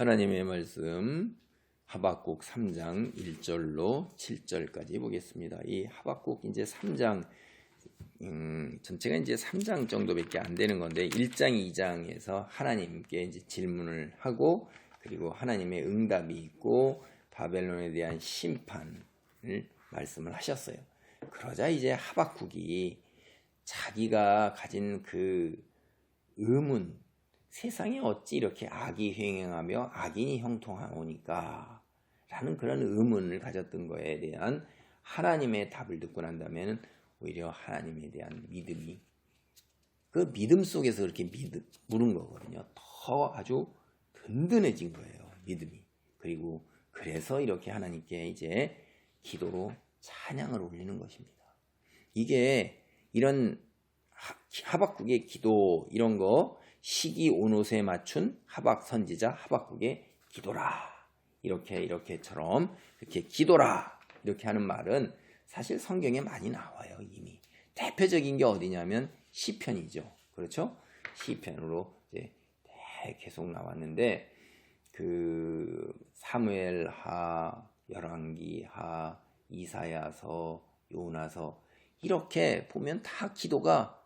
하나님의 말씀 하박국 3장 1절로 7절까지 보겠습니다. 이 하박국 이제 3장 음, 전체가 이제 3장 정도밖에 안 되는 건데 1장, 2장에서 하나님께 이제 질문을 하고 그리고 하나님의 응답이 있고 바벨론에 대한 심판을 말씀을 하셨어요. 그러자 이제 하박국이 자기가 가진 그 의문, 세상에 어찌 이렇게 악이 횡행하며 악인이 형통하오니까 라는 그런 의문을 가졌던 거에 대한 하나님의 답을 듣고 난 다음에는 오히려 하나님에 대한 믿음이 그 믿음 속에서 그렇게 믿, 물은 거거든요. 더 아주 든든해진 거예요. 믿음이. 그리고 그래서 이렇게 하나님께 이제 기도로 찬양을 올리는 것입니다. 이게 이런 하박국의 기도 이런 거 시기 온옷에 맞춘 하박 선지자 하박국의 기도라. 이렇게 이렇게처럼 이렇게 기도라. 이렇게 하는 말은 사실 성경에 많이 나와요 이미. 대표적인 게 어디냐면 시편이죠. 그렇죠? 시편으로 이제 계속 나왔는데 그 사무엘하 열왕기하 이사야서 요나서 이렇게 보면 다 기도가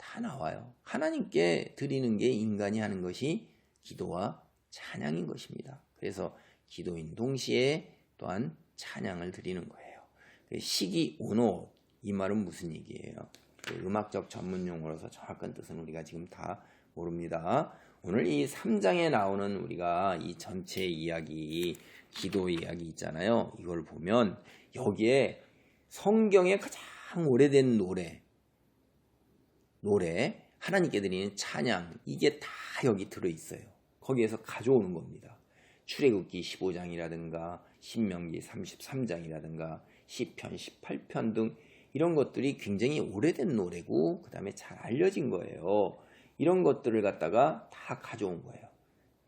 다 나와요. 하나님께 드리는 게 인간이 하는 것이 기도와 찬양인 것입니다. 그래서 기도인 동시에 또한 찬양을 드리는 거예요. 그 시기 오노 이 말은 무슨 얘기예요? 그 음악적 전문 용어로서 정확한 뜻은 우리가 지금 다 모릅니다. 오늘 이 3장에 나오는 우리가 이 전체 이야기, 기도 이야기 있잖아요. 이걸 보면 여기에 성경의 가장 오래된 노래, 노래, 하나님께 드리는 찬양, 이게 다 여기 들어 있어요. 거기에서 가져오는 겁니다. 출애굽기 15장이라든가 신명기 33장이라든가 시편 18편 등 이런 것들이 굉장히 오래된 노래고 그 다음에 잘 알려진 거예요. 이런 것들을 갖다가 다 가져온 거예요.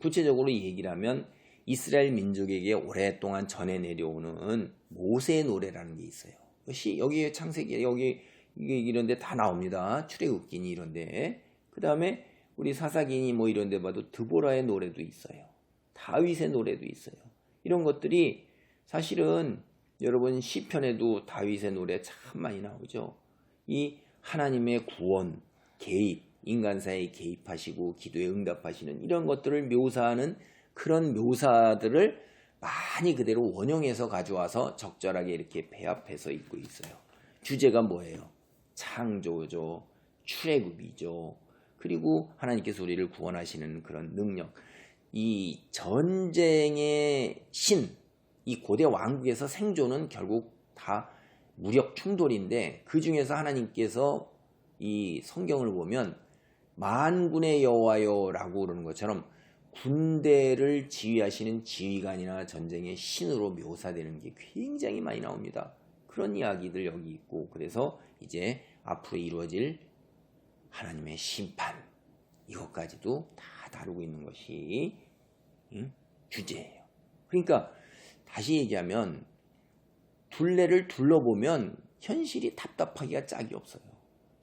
구체적으로 얘기를 하면 이스라엘 민족에게 오랫동안 전해 내려오는 모세의 노래라는 게 있어요. 시 여기 창세기 여기 이게 이런데 다 나옵니다. 출애굽기니 이런데 그 다음에 우리 사사기니 뭐 이런데 봐도 드보라의 노래도 있어요. 다윗의 노래도 있어요. 이런 것들이 사실은 여러분 시편에도 다윗의 노래 참 많이 나오죠. 이 하나님의 구원, 개입, 인간사에 개입하시고 기도에 응답하시는 이런 것들을 묘사하는 그런 묘사들을 많이 그대로 원형해서 가져와서 적절하게 이렇게 배합해서 읽고 있어요. 주제가 뭐예요? 창조죠. 출애굽이죠. 그리고 하나님께서 우리를 구원하시는 그런 능력. 이 전쟁의 신, 이 고대 왕국에서 생존은 결국 다 무력 충돌인데 그 중에서 하나님께서 이 성경을 보면 만군의 여호와요라고 그러는 것처럼 군대를 지휘하시는 지휘관이나 전쟁의 신으로 묘사되는 게 굉장히 많이 나옵니다. 그런 이야기들 여기 있고 그래서 이제 앞으로 이루어질 하나님의 심판 이것까지도 다 다루고 있는 것이 주제예요. 그러니까 다시 얘기하면 둘레를 둘러보면 현실이 답답하기가 짝이 없어요.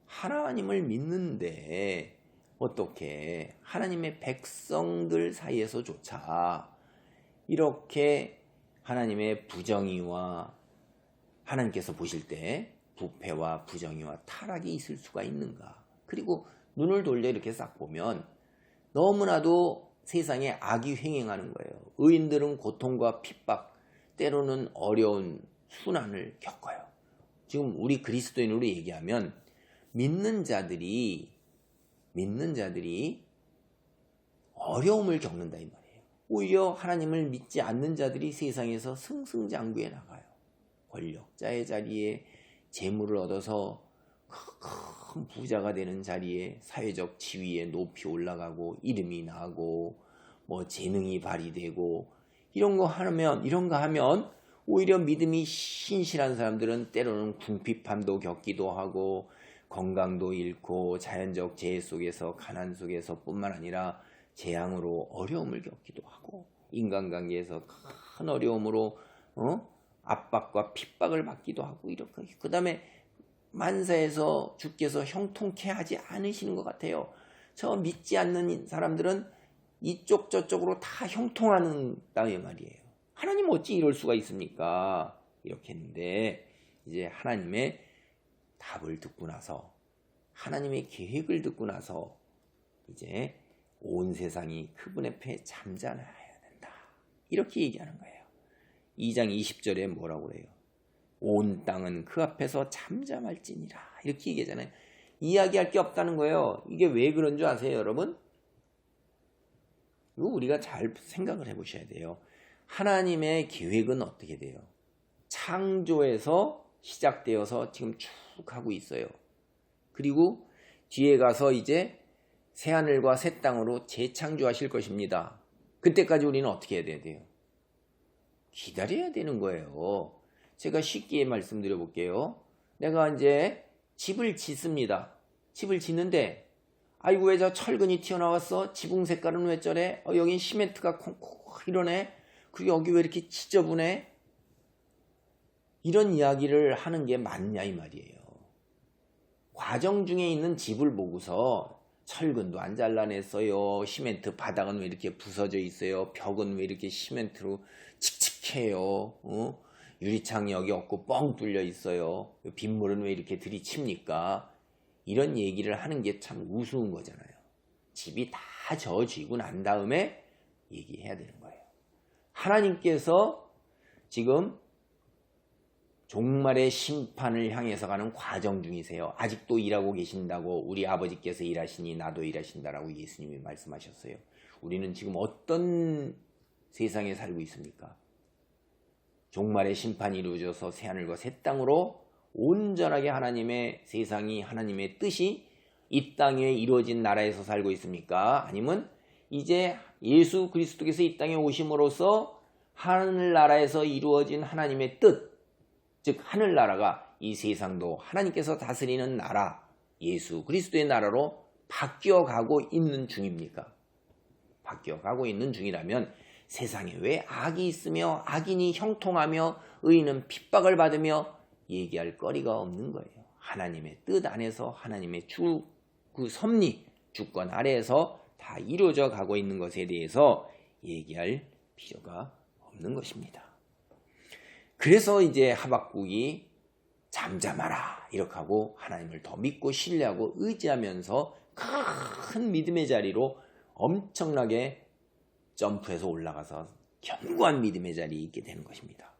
하나님을 믿는데 어떻게 하나님의 백성들 사이에서조차 이렇게 하나님의 부정의와 하나님께서 보실 때 부패와 부정의와 타락이 있을 수가 있는가? 그리고 눈을 돌려 이렇게 싹 보면 너무나도 세상에 악이 횡행하는 거예요. 의인들은 고통과 핍박, 때로는 어려운 순환을 겪어요. 지금 우리 그리스도인으로 얘기하면 믿는 자들이 믿는 자들이 어려움을 겪는다 이 말이에요. 오히려 하나님을 믿지 않는 자들이 세상에서 승승장구해 나가요. 권력자의 자리에 재물을 얻어서 큰 부자가 되는 자리에 사회적 지위에 높이 올라가고 이름이 나고 뭐 재능이 발휘되고 이런 거 하면 이런 거 하면 오히려 믿음이 신실한 사람들은 때로는 궁핍함도 겪기도 하고 건강도 잃고 자연적 재해 속에서 가난 속에서 뿐만 아니라 재앙으로 어려움을 겪기도 하고 인간관계에서 큰 어려움으로 어? 압박과 핍박을 받기도 하고 이렇게 그 다음에 만사에서 주께서 형통케 하지 않으시는 것 같아요. 저 믿지 않는 사람들은 이쪽 저쪽으로 다 형통하는다의 말이에요. 하나님 어찌 이럴 수가 있습니까? 이렇게 했는데 이제 하나님의 답을 듣고 나서 하나님의 계획을 듣고 나서 이제 온 세상이 그분 앞에 잠잠해야 된다. 이렇게 얘기하는 거예요. 2장 20절에 뭐라고 그래요? 온 땅은 그 앞에서 잠잠할지니라. 이렇게 얘기하잖아요. 이야기할 게 없다는 거예요. 이게 왜 그런 줄 아세요, 여러분? 이거 우리가 잘 생각을 해 보셔야 돼요. 하나님의 계획은 어떻게 돼요? 창조에서 시작되어서 지금 쭉 하고 있어요. 그리고 뒤에 가서 이제 새하늘과 새 땅으로 재창조하실 것입니다. 그때까지 우리는 어떻게 해야 돼요? 기다려야 되는 거예요. 제가 쉽게 말씀드려 볼게요. 내가 이제 집을 짓습니다. 집을 짓는데 아이고 왜 저 철근이 튀어나왔어? 지붕 색깔은 왜 저래? 어, 여긴 시멘트가 콩콩 이러네. 그리고 여기 왜 이렇게 지저분해? 이런 이야기를 하는 게 맞냐 이 말이에요. 과정 중에 있는 집을 보고서 철근도 안 잘라냈어요. 시멘트 바닥은 왜 이렇게 부서져 있어요. 벽은 왜 이렇게 시멘트로 칙 칙해요. 어? 유리창이 여기 없고 뻥 뚫려 있어요. 빗물은 왜 이렇게 들이칩니까? 이런 얘기를 하는 게 참 우스운 거잖아요. 집이 다 저어지고 난 다음에 얘기해야 되는 거예요. 하나님께서 지금 종말의 심판을 향해서 가는 과정 중이세요. 아직도 일하고 계신다고 우리 아버지께서 일하시니 나도 일하신다라고 예수님이 말씀하셨어요. 우리는 지금 어떤 세상에 살고 있습니까? 종말의 심판이 이루어져서 새하늘과 새 땅으로 온전하게 하나님의 세상이 하나님의 뜻이 이 땅에 이루어진 나라에서 살고 있습니까? 아니면 이제 예수 그리스도께서 이 땅에 오심으로써 하늘나라에서 이루어진 하나님의 뜻, 즉 하늘나라가 이 세상도 하나님께서 다스리는 나라, 예수 그리스도의 나라로 바뀌어 가고 있는 중입니까? 바뀌어 가고 있는 중이라면 세상에 왜 악이 있으며 악인이 형통하며 의인은 핍박을 받으며 얘기할 거리가 없는 거예요. 하나님의 뜻 안에서 하나님의 주, 그 섭리, 주권 아래에서 다 이루어져 가고 있는 것에 대해서 얘기할 필요가 없는 것입니다. 그래서 이제 하박국이 잠잠하라 이렇게 하고 하나님을 더 믿고 신뢰하고 의지하면서 큰 믿음의 자리로 엄청나게 점프해서 올라가서 견고한 믿음의 자리에 있게 되는 것입니다.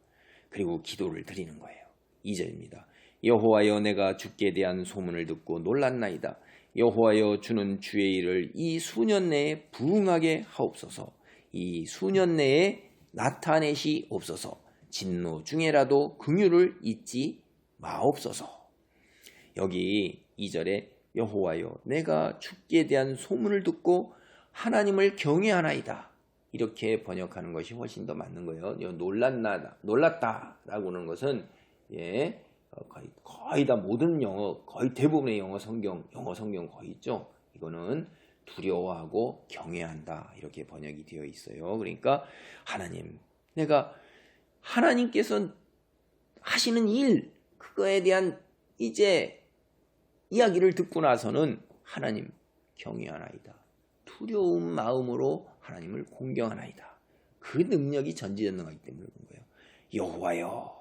그리고 기도를 드리는 거예요. 2절입니다. 여호와여 내가 주께 대한 소문을 듣고 놀랐나이다. 여호와여 주는 주의 일을 이 수년 내에 부응하게 하옵소서. 이 수년 내에 나타내시옵소서. 진노 중에라도 긍휼을 잊지 마옵소서. 여기 2절에 여호와여 내가 주께 대한 소문을 듣고 하나님을 경외하나이다. 이렇게 번역하는 것이 훨씬 더 맞는 거예요. 놀랐나 놀랐다라고 하는 것은 예, 어, 거의, 거의 다 모든 영어, 거의 대부분의 영어 성경, 영어 성경 거의 있죠. 이거는 두려워하고 경외한다. 이렇게 번역이 되어 있어요. 그러니까 하나님, 내가 하나님께서 하시는 일, 그거에 대한 이제 이야기를 듣고 나서는 하나님 경외하나이다. 두려운 마음으로 하나님을 공경하나이다. 그 능력이 전지전능하기 때문에 그런 거예요. 여호와여,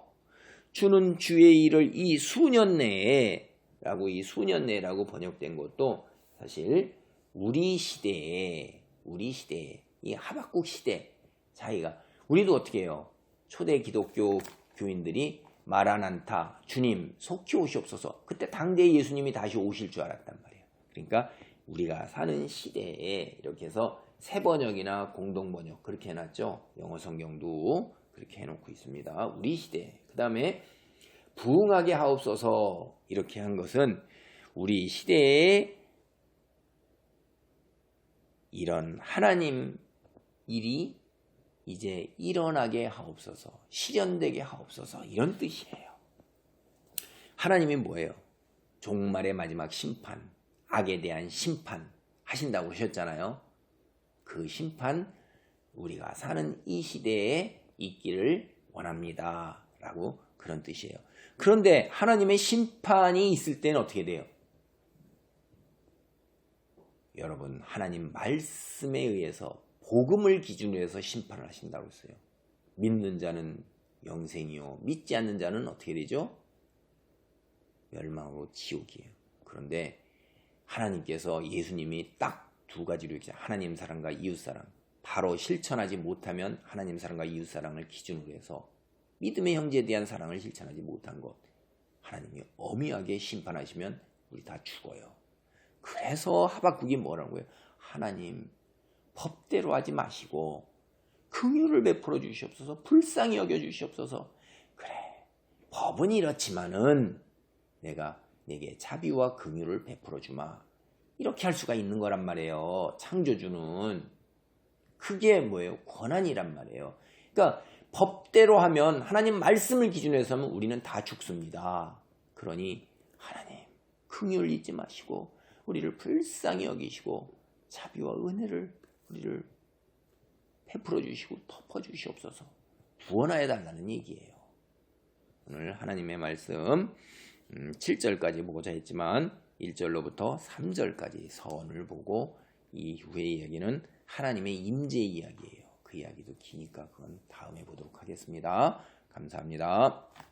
주는 주의 일을 이 수년 내에 라고 이 수년 내라고 번역된 것도 사실 우리 시대에 우리 시대에 이 하박국 시대 자기가 우리도 어떻게 해요? 초대 기독교 교인들이 마라난타 주님 속히 오시옵소서 그때 당대 예수님이 다시 오실 줄 알았단 말이에요. 그러니까 우리가 사는 시대에 이렇게 해서 새 번역이나 공동 번역 그렇게 해놨죠. 영어 성경도 그렇게 해놓고 있습니다. 우리 시대. 그 다음에 부흥하게 하옵소서 이렇게 한 것은 우리 시대에 이런 하나님 일이 이제 일어나게 하옵소서, 실현되게 하옵소서 이런 뜻이에요. 하나님이 뭐예요? 종말의 마지막 심판, 악에 대한 심판 하신다고 하셨잖아요. 그 심판 우리가 사는 이 시대에 있기를 원합니다. 라고 그런 뜻이에요. 그런데 하나님의 심판이 있을 때는 어떻게 돼요? 여러분, 하나님 말씀에 의해서 복음을 기준으로 해서 심판을 하신다고 했어요. 믿는 자는 영생이요. 믿지 않는 자는 어떻게 되죠? 멸망으로 지옥이에요. 그런데 하나님께서 예수님이 딱 두 가지로 이렇게 하나님 사랑과 이웃 사랑 바로 실천하지 못하면 하나님 사랑과 이웃 사랑을 기준으로 해서 믿음의 형제에 대한 사랑을 실천하지 못한 것 하나님이 엄하게 심판하시면 우리 다 죽어요. 그래서 하박국이 뭐라는 거예요? 하나님 법대로 하지 마시고 긍휼을 베풀어 주시옵소서 불쌍히 여겨 주시옵소서 그래 법은 이렇지만은 내가 내게 자비와 긍휼을 베풀어 주마 이렇게 할 수가 있는 거란 말이에요. 창조주는. 그게 뭐예요? 권한이란 말이에요. 그러니까 법대로 하면 하나님 말씀을 기준으로 해서 하면 우리는 다 죽습니다. 그러니 하나님 긍휼 잊지 마시고 우리를 불쌍히 여기시고 자비와 은혜를 우리를 베풀어 주시고 덮어 주시옵소서. 구원하여 달라는 얘기예요. 오늘 하나님의 말씀 7절까지 보고자 했지만 1절로부터 3절까지 서원을 보고 이후의 이야기는 하나님의 임재 이야기예요. 그 이야기도 기니까 그건 다음에 보도록 하겠습니다. 감사합니다.